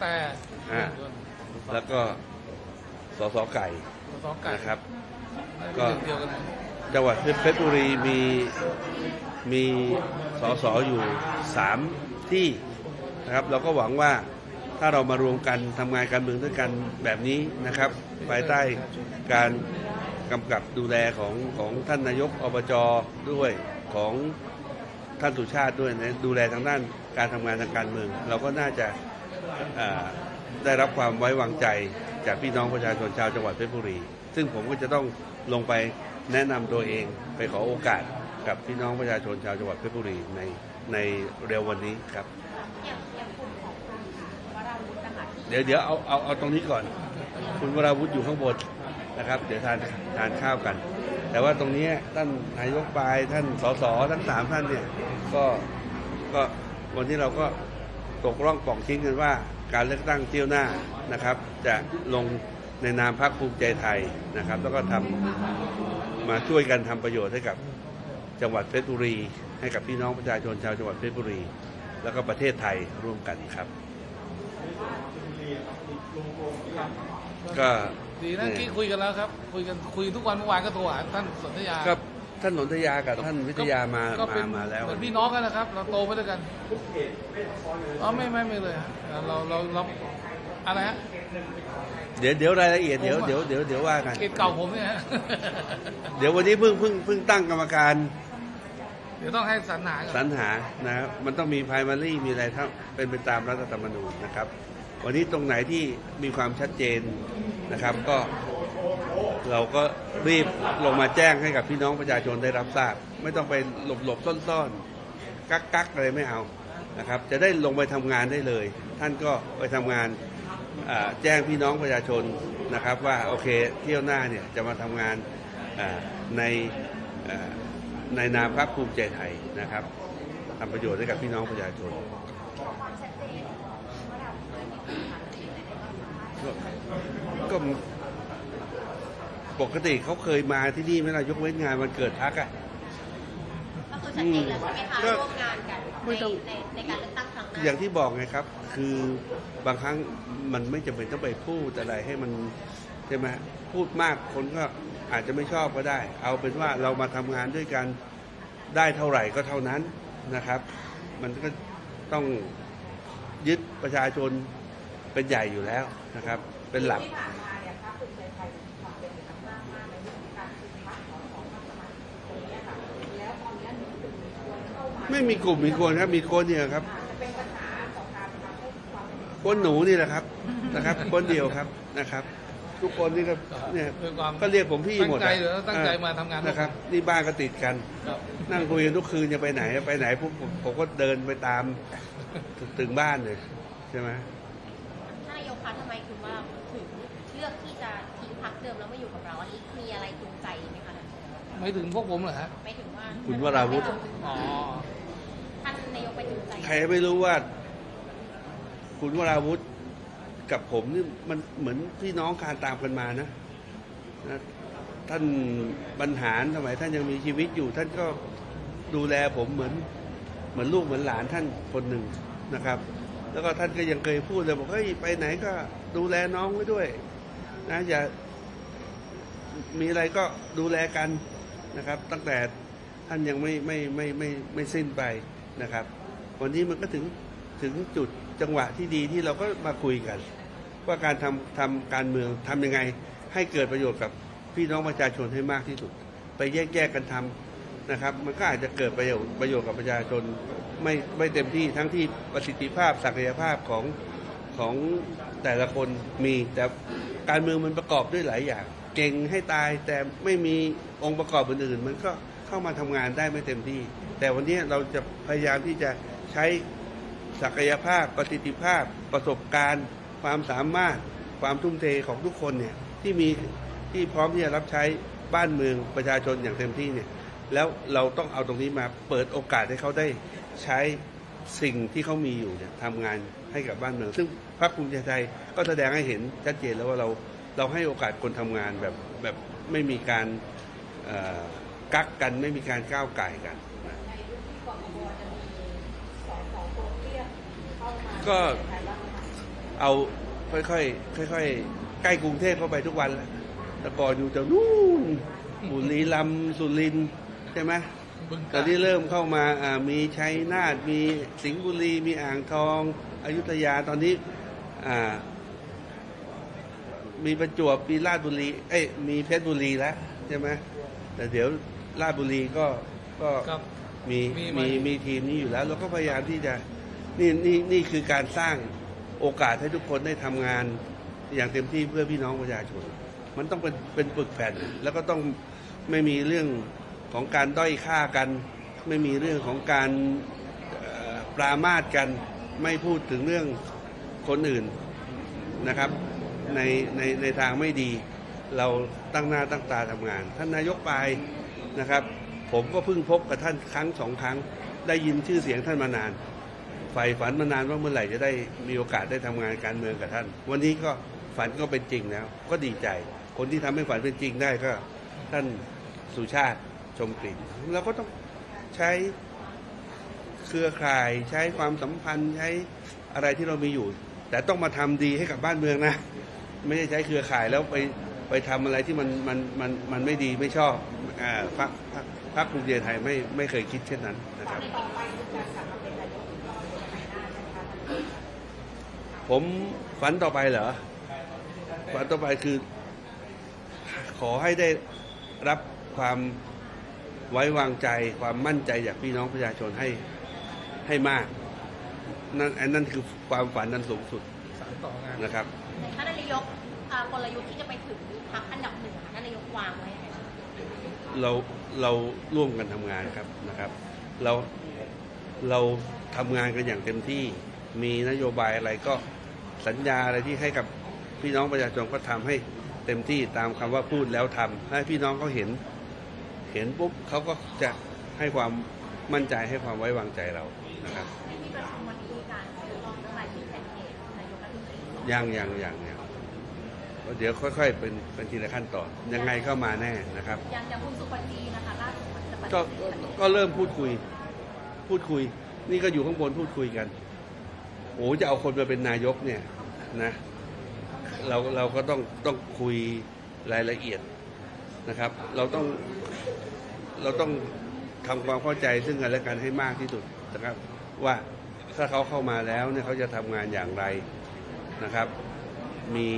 แต่อ่า แล้วก็สสไก่สองไก่นะครับ ก็ก็เดียวกันไหมจังหวัดเพชรบุรีมีมีสสอยู่สามที่นะครับ เราก็หวังว่าถ้าเรามารวมกันทำงานการเมืองด้วยกันแบบนี้นะครับ ภายใต้การกำกับดูแลของของท่านนายกอบจด้วยของท่านสุชาติด้วยนะดูแลทางด้านการทำงานทางการเมือง เราก็น่าจะอ่า ได้รับความไว้วางใจจากพี่น้องประชาชนชาวจังหวัดเพชรบุรี ซึ่งผมก็จะต้องลงไปแนะนำตัวเองไปขอโอกาสกับพี่น้องประชาชนชาวจังหวัดเพชรบุรีในในเร็ววันนี้ครับอย่างอย่างกลุ่มของคุณวราวุฒินะคะที่เดี๋ยวเดี๋ยวเอาเอาเอาตรงนี้ก่อน คุณวราวุฒิอยู่ข้างบนนะครับ เดี๋ยวทานทานข้าวกัน แต่ว่าตรงนี้ท่านนายกปลายท่านสสทั้งสามท่านเนี่ยก็ก็วันนี้เราก็ ตกร่องปล่องชิ้นกันว่าการเลือกตั้งเที่ยวหน้านะครับ จะลงในนามพรรคภูมิใจไทยนะครับ แล้วก็ทำมาช่วยกันทำประโยชน์ให้กับจังหวัดเพชรบุรี ให้กับพี่น้องประชาชนชาวจังหวัดเพชรบุรี แล้วก็ประเทศไทยร่วมกันครับ ก็ดีนะที่คุยกันแล้วครับ คุยกันคุยทุกวันเมื่อวานก็โทรหาท่านสนธยาก็ ท่านนนทยากับท่านวิทยามาก็เป็มานมาแล้วเป็นพี่น้องกันนะครับ เราโตมาด้วยกันอ๋อไม่ไม่ไม่เลยฮะเราเราเราอะไรฮะ เดี๋ยวเดี๋ยวรายละเอียดเดี๋ยวผมอะ เดี๋ยวเดี๋ยวเดี๋ยวว่ากัน เขตเก่าผมเนี่ยฮะ เดี๋ยววันนี้เพิ่งเพิ่งเพิ่งตั้งกรรมการเดี๋ยวต้องให้สรรหาสก่รอนรหานะครับมันต้องมี primary มีอะไรทั้งเป็นไปตามรัฐธรรมนูญนะครับ วันนี้ตรงไหนที่มีความชัดเจนนะครับ ก็ เราก็รีบลงมาแจ้งให้กับพี่น้องประชาชนได้รับทราบ ไม่ต้องไปหลบหลบซ่อนซ่อนกักกักอะไรไม่เอานะครับ จะได้ลงไปทำงานได้เลย ท่านก็ไปทำงานแจ้งพี่น้องประชาชนนะครับ ว่าโอเคเที่ยวหน้าเนี่ยจะมาทำงานในในนามพรรคภูมิใจไทยนะครับทำประโยชน์ให้กับพี่น้องประชาชนความชัดเจนว่าเราเคยมีก ปกติเขาเคยมาที่นี่ไหมล่ะยกเว้นงานวันเกิดพักอะ ก็คือชัดเจนแล้วใช่ไหมคะก็ร่วมงานกันไม่ต้องในในในการเลือกตั้งครั้งหน้าอย่างที่บอกไงครับ คือบางครั้งมันไม่จำเป็นต้องไปพูดอะไรให้มันใช่ไหมพูดมากคนก็อาจจะไม่ชอบก็ได้ เอาเป็นว่าเรามาทำงานด้วยกันได้เท่าไหร่ก็เท่านั้นนะครับ มันก็ต้องยึดประชาชนเป็นใหญ่อยู่แล้วนะครับ เป็นหลัก ที่ผ่านมา ไม่มีกลุ่มมีคนครับมีคนเนี่ยครับอาจจะเป็นปัญหาต่อการทำให้ความเป็นคนหนูนี่แหละครับนะครับ คนเดียวครับนะครับ ทุกคนนี่ก็เนี่ยด้วยความก็เรียกผมพี่หมดตั้งใจอะหรือตั้งใจมาทำงานนะครับนี่บ้านก็ติดกันครับนั่งคุยกันทุกคืนจะไปไหนไปไหนพวกผมผมก็เดินไปตามถึงบ้านเลยใช่ไหมท่านนายกคะทำไมคุณว่าถึงเลือกที่จะทิ้งพรรคเดิมแล้วมาอยู่กับเราอันนี้มีอะไรจูงใจไหมคะไม่ถึงพวกผมเหรอฮะไม่ถึงว่าคุณวราวุธอ๋อ ท่านนายกไปจูงใจ ใครไม่รู้ว่า คุณวราวุธกับผมนี่มันเหมือนพี่น้องคานตามกันมานะนะ ท่านบรรหารสมัยท่านยังมีชีวิตอยู่ ท่านก็ดูแลผมเหมือน เหมือนลูกเหมือนหลานท่านคนหนึ่งนะครับ แล้วก็ท่านก็ยังเคยพูดเลยบอกเฮ้ยไปไหนก็ดูแลน้องไว้ด้วย นะอย่ามีอะไรก็ดูแลกันนะครับ ตั้งแต่ท่านยังไม่ไม่ไม่ไม่ไม่ไม่สิ้นไป นะครับ วันนี้มันก็ถึงถึงจุดจังหวะที่ดีที่เราก็มาคุยกัน ว่าการทำทำการเมืองทำยังไง ให้เกิดประโยชน์กับพี่น้องประชาชนให้มากที่สุด ไปแยกแยกกันทำนะครับ มันก็อาจจะเกิดประโยชน์ประโยชน์กับประชาชนไม่ไม่เต็มที่ทั้งที่ประสิทธิภาพศักยภาพของของแต่ละคนมีแต่การเมืองมันประกอบด้วยหลายอย่าง เก่งให้ตายแต่ไม่มีองค์ประกอบอื่นๆมันก็เข้ามาทำงานได้ไม่เต็มที่ แต่วันนี้เราจะพยายามที่จะใช้ศักยภาพประสิทธิภาพ ประสบการณ์ ความสามารถ ความทุ่มเทของทุกคนเนี่ยที่มีที่พร้อมที่จะรับใช้บ้านเมืองประชาชนอย่างเต็มที่เนี่ยแล้วเราต้องเอาตรงนี้มาเปิดโอกาสให้เขาได้ใช้สิ่งที่เขามีอยู่เนี่ยทำงานให้กับบ้านเมือง ซึ่งพรรคภูมิใจไทยก็แสดงให้เห็นชัดเจนแล้วว่าเราเราให้โอกาสคนทำงานแบบแบบไม่มีการกักกันไม่มีการก้าวไก่กัน ก็เอาค่อยๆค่อยๆใกล้กรุงเทพเข้าไปทุกวันแล้วแต่ก่อนอยู่แต่นู่นบุรีรัมย์สุรินทร์ใช่ไหมบึงตกาอนฬนี้เริ่มเข้ามาอ่ามีชัยนาทมีสิงห์บุรีมีอ่างทอง อยุธยาตอนนี้อ่า มีประจวบมีราชบุรี เอ้ยมีเพชรบุรีแล้วใช่ไหมแต่เดี๋ยวราชบุรีก็ก็ครับ มีมีไหมมีมีทีมนี้อยู่แล้วเราก็พยายามที่จะนี่นี่นี่คือการสร้างโอกาสให้ทุกคนได้ทำงานอย่างเต็มที่เพื่อพี่น้องประชาชน มันต้องเป็นเป็นปึกแผ่น แล้วก็ต้องไม่มีเรื่องของการด้อยค่ากัน ไม่มีเรื่องของการเอ่อปรามาสกัน ไม่พูดถึงเรื่องคนอื่นนะครับในในในทางไม่ดี เราตั้งหน้าตั้งตาทำงาน ท่านนายกไปายนะครับ ผมก็เพิ่งพบกับท่านครั้งสองครั้ง ได้ยินชื่อเสียงท่านมานานใฝ่ฝันมานานว่าเมื่อไหร่จะได้มีโอกาสได้ทำงานการเมืองกับท่าน วันนี้ก็ฝันก็เป็นจริงแล้ว ก็ดีใจ คนที่ทำให้ฝันเป็นจริงได้ก็ท่านสุชาติชมกลิ่นเราก็ต้องใช้เครือข่าย ใช้ความสัมพันธ์ใช้อะไรที่เรามีอยู่ แต่ต้องมาทำดีให้กับบ้านเมืองนะ ไม่ใช่ใช้เครือข่ายแล้วไปไปทำอะไรที่มันมันมันมันไม่ดีไม่ชอบอ่าพรรค พรรคพรรคภูมิใจไทยไม่ไม่เคยคิดเช่นนั้นนะครับต่อไปคือการกลับมาเป็นนายกอีกรอบในปีหน้าใช่ไหมคะผมฝันต่อไปเหรอ ฝันต่อไปคือ ขอให้ได้รับความไว้วางใจความมั่นใจจากพี่น้องประชาชนให้ให้มาก นั่นอันนั้นคือความฝันนั้นสูงสุดสารต่องานนะครับท่านนายกอ่ากลยุทธ์ที่จะไปถึงพรรคอันดับหนึ่งค่ะท่านนายกวางไว้ยังไงบ้าง เราเราร่วมกันทำงานครับนะครับ เราเราทำงานกันอย่างเต็มที่มีนโยบายอะไรก็สัญญาอะไรที่ให้กับพี่น้องประชาชนก็ทำให้เต็มที่ตามคำว่าพูดแล้วทำให้พี่น้องเขาเห็น เห็นปุ๊บเขาก็จะให้ความมั่นใจให้ความไว้วางใจเรานะครับที่ประชุมวันนี้มีการซื้อรองเรื่องรายชื่อแคนดิเดตนายกรัฐมนตรียังยังยังยัง เดี๋ยวค่อยๆ เป็นเป็นทีละขั้นตอนยังไงเข้ามาแน่นะครับยังยังคุณสุปจีนะคะล่าสุดมันจะปฏิก็เสธก็ก็เริ่มพูดคุย พูดคุย นี่ก็อยู่ข้างบนพูดคุยกันโอ้จะเอาคนมาเป็นนายกเนี่ยนะเราเราก็ต้องต้องคุยรายละเอียดนะครับ เราต้องเราต้องทำความเข้าใจซึ่งกันและกันให้มากที่สุดนะครับ ว่าถ้าเขาเข้ามาแล้วเนี่ยเขาจะทำงานอย่างไรนะครับ มี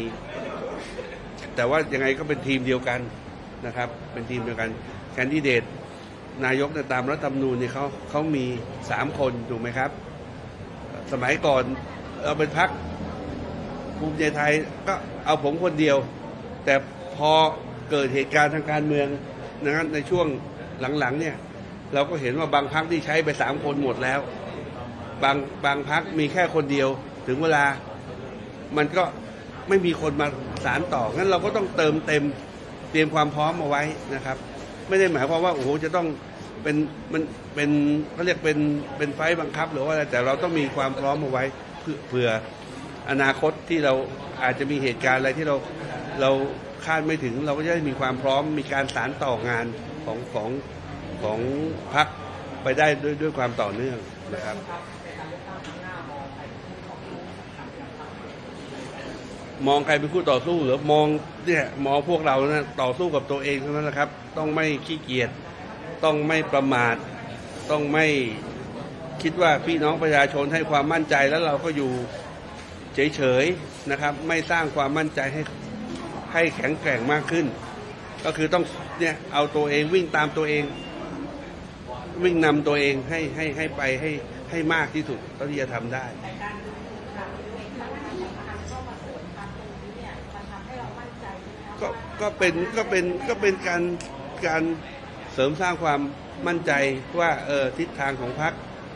แต่ว่ายังไงก็เป็นทีมเดียวกันนะครับ เป็นทีมเดียวกันแคนดิเดตนายกเนี่ยตามรัฐธรรมนูญเนี่ยเขาเขามีสามคนถูกไหมครับ สมัยก่อนเราเป็นพักภูมิใจไทยก็เอาผมคนเดียว แต่พอเกิดเหตุการณ์ทางการเมืองนะครับในช่วงหลังๆเนี่ยเราก็เห็นว่าบางพักที่ใช้ไปสามคนหมดแล้ว บางบางพักมีแค่คนเดียว ถึงเวลามันก็ ไม่มีคนมาสารต่องั้นเราก็ต้องเติมเต็มเตรียมความพร้อมเอาไว้นะครับ ไม่ได้หมายความว่าโอ้โหจะต้องเป็นมันเป็นเขาเรียกเป็นเป็นไฟบังคับ หรือว่าอะไรแต่เราต้องมีความพร้อมเอาไว้เพื่อเผื่ออนาคตที่เราอาจจะมีเหตุการณ์อะไรที่เราเราคาดไม่ถึงเราก็จะได้มีความพร้อมมีการสารต่องานของของของพักไปได้ด้วยด้วยความต่อเนื่องนะครับ มองใครเป็นคู่ต่อสู้หรือมองเนี่ยมองพวกเรานะต่อสู้กับตัวเองเท่านั้นแหละครับ ต้องไม่ขี้เกียจต้องไม่ประมาท ต้องไม่คิดว่าพี่น้องประชาชนให้ความมั่นใจแล้วเราก็อยู่เฉยๆนะครับ ไม่สร้างความมั่นใจให้ให้แข็งแกร่งมากขึ้น ก็คือต้องเนี่ยเอาตัวเองวิ่งตามตัวเอง วิ่งนำตัวเองให้ให้ให้ไปให้ให้มากที่สุดเท่าที่จะทำได้ ก็ก็เป็นก็เป็นก็เป็นการการเสริมสร้างความมั่นใจว่าเออทิศทางของพรรค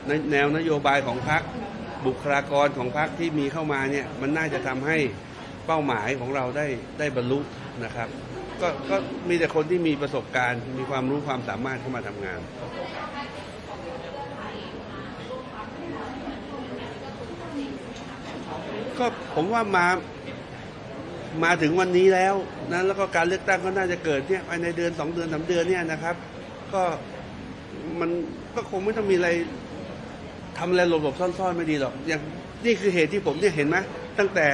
ในแนวนโยบายของพรรคบุคลากรของพรรคที่มีเข้ามาเนี่ยมันน่าจะทำให้เป้าหมายของเราได้ได้บรรลุนะครับก็ก็มีแต่คนที่มีประสบการณ์ มีความรู้ความสามารถเข้ามาทำงานก็ผมว่ามา มาถึงวันนี้แล้วนะแล้วก็การเลือกตั้งก็น่าจะเกิดเนี่ยภายในเดือนสองเดือนสามเดือนเนี่ยนะครับ ก็มันก็คงไม่ต้องมีอะไรทำอะไรหลบๆซ่อนๆไม่ดีหรอกอย่างนี่คือเหตุที่ผมเนี่ยเห็นไหมตั้งแต่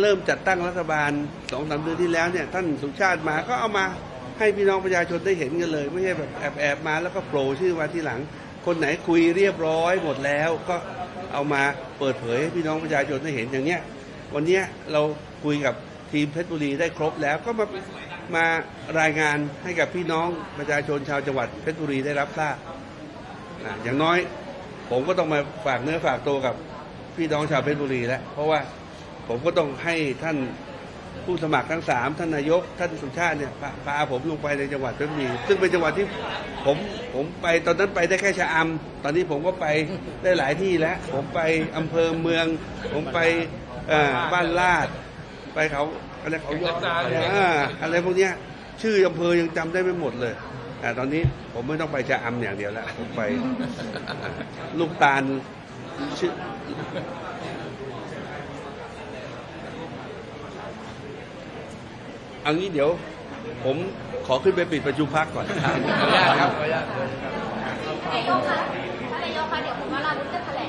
เริ่มจัดตั้งรัฐบาลสองสามเดือนที่แล้วเนี่ย ท่านสุชาติมาก็เอามาให้พี่น้องประชาชนได้เห็นกันเลย ไม่ใช่แบบแอบแอบๆมาแล้วก็โผล่ชื่อมาทีหลัง คนไหนคุยเรียบร้อยหมดแล้ว ก็เอามาเปิดเผยให้พี่น้องประชาชนได้เห็นอย่างเนี้ย วันนี้เราคุยกับทีมเพชรบุรีได้ครบแล้วก็มามารายงานให้กับพี่น้องประชาชนชาวจังหวัดเพชรบุรีได้รับทราบอะอย่างน้อยผมก็ต้องมาฝากเนื้อฝากตัวกับพี่น้องชาวเพชรบุรีแล้วเพราะว่าผมก็ต้องให้ท่านผู้สมัครทั้งสามท่านนายกท่านสุชาติเนี่ยพาพาผมลงไปในจังหวัดเพชรบุรีซึ่งเป็นจังหวัดที่ผมผมไปตอนนั้นไปได้แค่ชะอำตอนนี้ผมก็ไปได้หลายที่แล้ว ผมไปอำเภอเมือง ผมไป เอ่อบ้านลาด ไปเขาอะไรเขายอดอ่าอะไรพวกเนี้ย ชื่ออำเภอยังจำได้ไม่หมดเลยแต่ตอนนี้ผมไม่ต้องไปชะอำอย่างเดียวแล้วผมไปลูกตาลชื่อเอางี้เดี๋ยว ผมขอขึ้นไปปิดประชุมพักก่อนขออนุญาตครับขออนุญาตนายกคะท่านนายกคะเดี๋ยวคุณวราวุฒิจะแถลง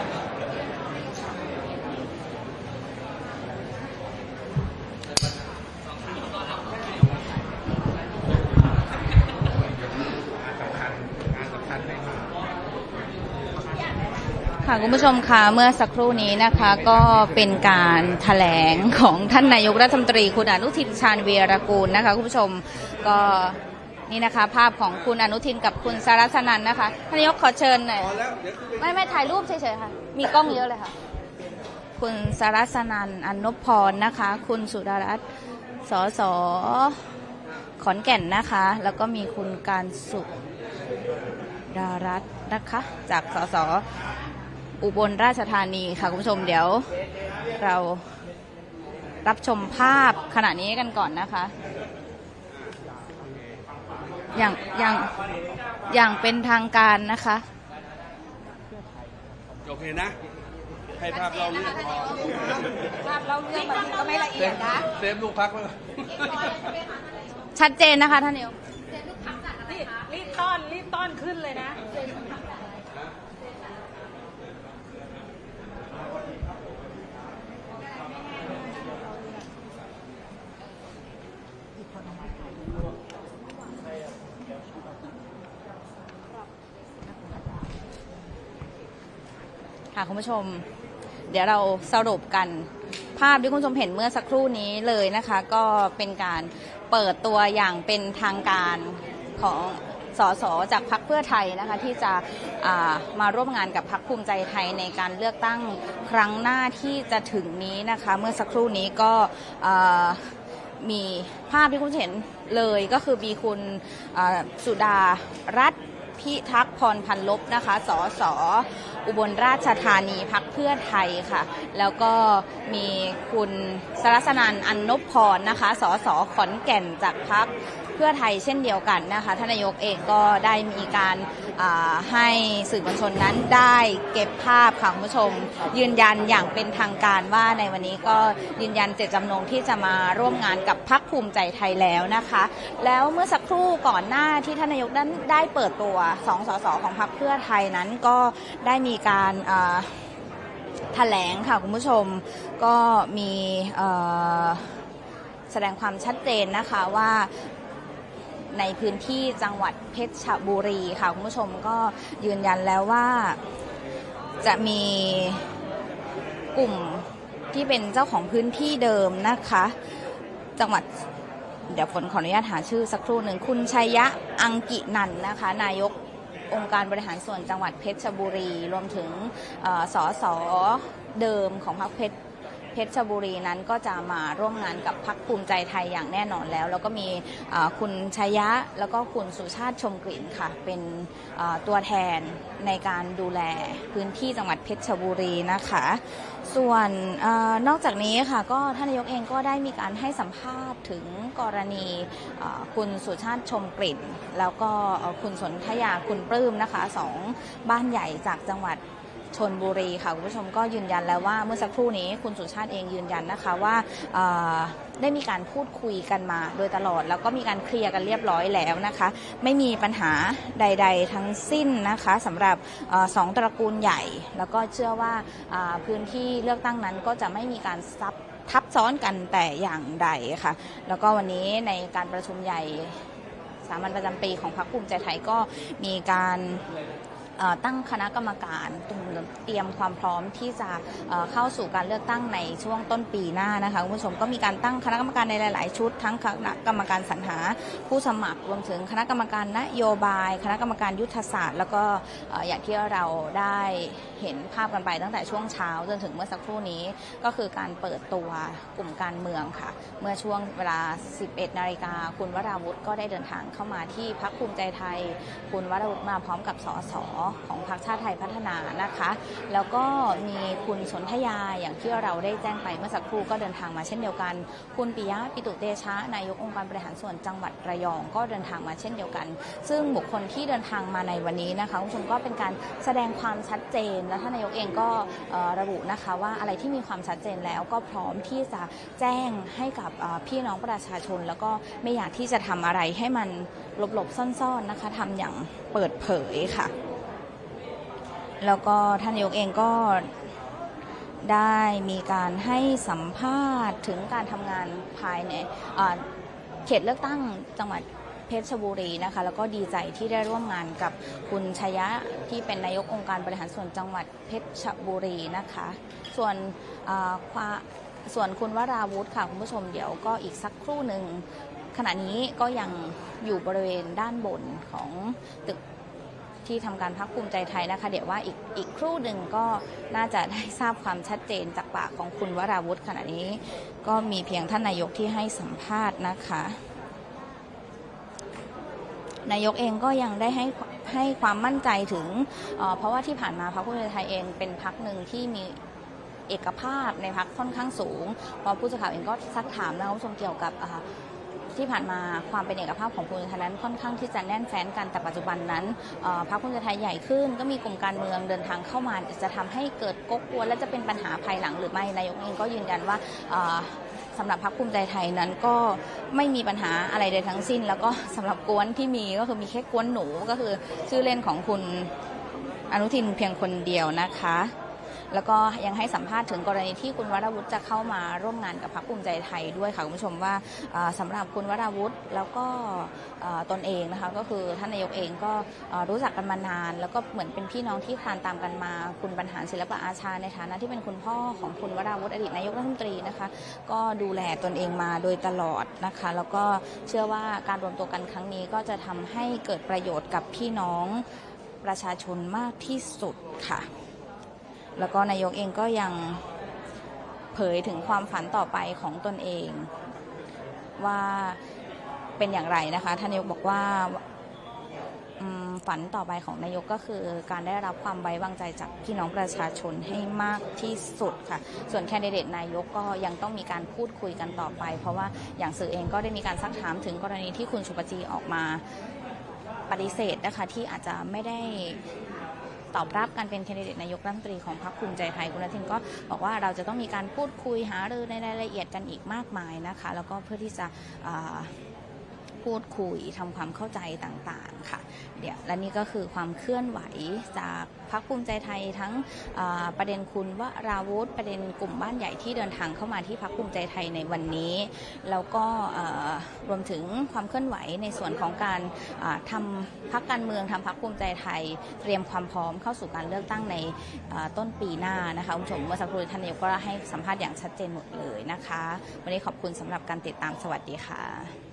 ค่ะคุณผู้ชมคะเมื่อสักครู่นี้นะคะก็เป็นการแถลงของท่านนายกรัฐมนตรีคุณอนุทินชาญวีรกูลนะคะคุณผู้ชมก็นี่นะคะ ภาพของคุณอนุทินกับคุณสารสนันนะคะท่านนายกขอเชิญหน่อยไม่ไม่ถ่ายรูปเฉยๆค่ะ มีกล้องเยอะเลยค่ะ คุณสารสนันอนนพพรนะคะ คุณสุดารัตน์สสขอนแก่นนะคะ แล้วก็มีคุณการสุดารัตน์นะคะ จากสส อุบลราชธานีค่ะคุณผู้ชมเดี๋ยวเรารับชมภาพขณะนี้กันก่อนนะคะ อย่างอย่างอย่างเป็นทางการนะคะโอเคนะ ให้ภาพเราเรื่องภาพเราเรื่องแบบนี้ก็ไม่ละเซเอียฟดนะเซฟลูกพักไว้ก่อนชัดเจนนะคะท่านนายกรีบต้อนรีบต้อนขึ้นเลยนะ ค่ะคุณผู้ชม เดี๋ยวเราสรุปกัน ภาพที่คุณผู้ชมเห็นเมื่อสักครู่นี้เลยนะคะ ก็เป็นการเปิดตัวอย่างเป็นทางการของสสจากพรรคเพื่อไทยนะคะที่จะามาร่วมงานกับพรรคภูมิใจไทยในการเลือกตั้งครั้งหน้าที่จะถึงนี้นะคะ เมื่อสักครู่นี้ก็มีภาพที่คุณเห็นเลยก็คือมีคุณสุดารัตน์ พิทักษ์พรพันลบนะคะ สสอุบลราชธานีพักเพื่อไทยค่ะ แล้วก็มีคุณสรัสนันอันนพพรนะคะ สสขอนแก่นจากพัก พื่อไทยเช่นเดียวกันนะคะท่านนายกเองก็ได้มีการให้สื่อมวลชนนั้นได้เก็บภาพค่ะคุณผู้ชม ยืนยันอย่างเป็นทางการว่าในวันนี้ก็ยืนยันเจตจำนงที่จะมาร่วมงานกับพักภูมิใจไทยแล้วนะคะ แล้วเมื่อสักครู่ก่อนหน้าที่ท่านนายกนั้นได้เปิดตัวสองสสของพักเพื่อไทยนั้นก็ได้มีการแถลงค่ะคุณผู้ชมก็มีแสดงความชัดเจนนะคะว่า ในพื้นที่จังหวัดเพชรบุรีค่ะคุณผู้ชมก็ยืนยันแล้วว่าจะมีกลุ่มที่เป็นเจ้าของพื้นที่เดิมนะคะ จังหวัดเดี๋ยวฝนขออนุญาตหาชื่อสักครู่หนึ่งคุณชัยยะอังกินันนะคะ นายกองค์การบริหารส่วนจังหวัดเพชรบุรี รวมถึงอสอสอเดิมของพรรคเพชร เพชรบุรีนั้นก็จะมาร่วมงานกับพักภูมิใจไทยอย่างแน่นอนแล้ว แล้วก็มีคุณชัยยะแล้วก็คุณสุชาติชมกลิ่นค่ะ เป็นตัวแทนในการดูแลพื้นที่จังหวัดเพชรบุรีนะคะ ส่วนอนอกจากนี้ค่ะก็ท่านนายกเองก็ได้มีการให้สัมภาษณ์ถึงกรณีคุณสุชาติชมกลิ่น แล้วก็คุณสนธยาคุณปลื้มนะคะสองบ้านใหญ่จากจังหวัด ชนบุรีค่ะคุณผู้ชมก็ยืนยันแล้วว่าเมื่อสักครู่นี้คุณสุชาติเองยืนยันนะคะว่าได้มีการพูดคุยกันมาโดยตลอด แล้วก็มีการเคลียร์กันเรียบร้อยแล้วนะคะ ไม่มีปัญหาใด ๆ ทั้งสิ้นนะคะสำหรับอสองตระกูลใหญ่ แล้วก็เชื่อว่าพื้นที่เลือกตั้งนั้นก็จะไม่มีการซับทับซ้อนกันแต่อย่างใดค่ะ แล้วก็วันนี้ในการประชุมใหญ่สามัญประจำปีของพรรคภูมิใจไทยก็มีการ ตั้งคณะกรรมการเตรียมความพร้อมที่จะเข้าสู่การเลือกตั้งในช่วงต้นปีหน้านะคะคุณผู้ชมก็มีการตั้งคณะกรรมการในหลาย ๆ ชุด ทั้งคณะกรรมการสรรหาผู้สมัครรวมถึงคณะกรรมการนโยบาย คณะกรรมการยุทธศาสตร์ แล้วก็อย่างที่เราได้เห็นภาพกันไปตั้งแต่ช่วงเช้าจนถึงเมื่อสักครู่นี้ก็คือการเปิดตัวกลุ่มการเมืองค่ะ เมื่อช่วงเวลา 11 นาฬิกาคุณวราวุธก็ได้เดินทางเข้ามาที่พักภูมิใจไทย คุณวราวุธมาพร้อมกับสสของพรรคชาติไทยพัฒนานะคะ แล้วก็มีคุณสนธยาอย่างที่เราได้แจ้งไปเมื่อสักครู่ก็เดินทางมาเช่นเดียวกัน คุณปิยะปิตุเตชะนายกองค์การบริหารส่วนจังหวัดระยองก็เดินทางมาเช่นเดียวกัน ซึ่งบุคคลที่เดินทางมาในวันนี้นะคะคุณผู้ชมก็เป็นการแสดงความชัดเจน และท่านนายกเองก็ระบุนะคะว่าอะไรที่มีความชัดเจนแล้วก็พร้อมที่จะแจ้งให้กับพี่น้องประชาชน แล้วก็ไม่อยากที่จะทำอะไรให้มันหลบๆซ่อนๆนะคะทำอย่างเปิดเผยค่ะ แล้วก็ท่านนายกเองก็ได้มีการให้สัมภาษณ์ถึงการทำงานภายในเขตเลือกตั้งจังหวัดเพชรบุรีนะคะแล้วก็ดีใจที่ได้ร่วมงานกับคุณชยะที่เป็นนายกองค์การบริหารส่วนจังหวัดเพชรบุรีนะคะ ส่วนความส่วนคุณวราวุธค่ะคุณผู้ชมเดี๋ยวก็อีกสักครู่หนึ่งขณะนี้ก็ยังอยู่บริเวณด้านบนของตึก ที่ทำการพักภูมิใจไทยนะคะ เดี๋ยวว่าอีกอีกครู่หนึ่งก็น่าจะได้ทราบความชัดเจนจากปากของคุณวราวุธขณะนี้ ก็มีเพียงท่านนายกที่ให้สัมภาษณ์นะคะ นายกเองก็ยังได้ให้ให้ความมั่นใจถึงเเพราะว่าที่ผ่านมาพรรคภูมิใจไทยเองเป็นพรรคหนึ่งที่มีเอกภาพในพรรคค่อนข้างสูงพราะผู้สื่อข่าวเองก็ซักถามนะคะคุณผู้ชมเกี่ยวกับอ่า ที่ผ่านมาความเป็นเอกภาพของภูมิใจไทยนั้นค่อนข้างที่จะแน่นแฟ้นกันแต่ปัจจุบันนั้นพรรคภูมิใจไทยใหญ่ขึ้น ก็มีกลุ่มการเมืองเดินทางเข้ามาจะทำให้เกิดก๊กกวนและจะเป็นปัญหาภายหลังหรือไม่นายกเองก็ยืนยันว่าสำหรับพรรคภูมิใจไทยนั้นก็ไม่มีปัญหาอะไรใดทั้งสิ้น แล้วก็สำหรับกวนที่มีก็คือมีแค่กวนหนูก็คือชื่อเล่นของคุณอนุทินเพียงคนเดียวนะคะ แล้วก็ยังให้สัมภาษณ์ถึงกรณีที่คุณวราวุธจะเข้ามาร่วมงานกับพรรคภูมิใจไทยด้วยค่ะคุณผู้ชมว่าเอ่อสำหรับคุณวราวุธแล้วก็ตนเองนะคะก็คือท่านนายกเองก็รู้จักกันมานาน แล้วก็เหมือนเป็นพี่น้องที่คลานตามกันมา คุณบรรหารศิลปะอาชาในฐานะที่เป็นคุณพ่อของคุณวราวุธอดีตนายกรัฐมนตรีนะคะก็ดูแลตนเองมาโดยตลอดนะคะ แล้วก็เชื่อว่าการรวมตัวกันครั้งนี้ก็จะทำให้เกิดประโยชน์กับพี่น้องประชาชนมากที่สุดค่ะ แล้วก็นายกเองก็ยังเผยถึงความฝันต่อไปของตนเอง ว่าเป็นอย่างไรนะคะท่านนายกบอกว่าฝันต่อไปของนายกก็คือการได้รับความไว้วางใจจากพี่น้องประชาชนให้มากที่สุดค่ะ ส่วนแคนดิเดตนายกก็ยังต้องมีการพูดคุยกันต่อไป เพราะว่าอย่างสื่อเองก็ได้มีการซักถามถึงกรณีที่คุณสุปจีออกมาปฏิเสธนะคะที่อาจจะไม่ได้ ตอบรับการเป็นแคนดิเดตนายกรัฐมนตรีของพรรคภูมิใจไทยคุณอนุทินก็บอกว่าเราจะต้องมีการพูดคุยหารือในรายละเอียดกันอีกมากมายนะคะ แล้วก็เพื่อที่จะ พูดคุยทำความเข้าใจต่างๆค่ะเดี๋ยวและนี่ก็คือความเคลื่อนไหวจากพรรคภูมิใจไทยทั้งประเด็นคุณวราวุธประเด็นกลุ่มบ้านใหญ่ที่เดินทางเข้ามาที่พรรคภูมิใจไทยในวันนี้แล้วก็รวมถึงความเคลื่อนไหวในส่วนของการอ่าทำพักการเมืองทำพักภูมิใจไทย เตรียมความพร้อมเข้าสู่การเลือกตั้งในต้นปีหน้านะคะคุณผู้ชมเมื่อสักครู่ท่านนายกก็ให้สัมภาษณ์อย่างชัดเจนหมดเลยนะคะ วันนี้ขอบคุณสำหรับการติดตามสวัสดีค่ะ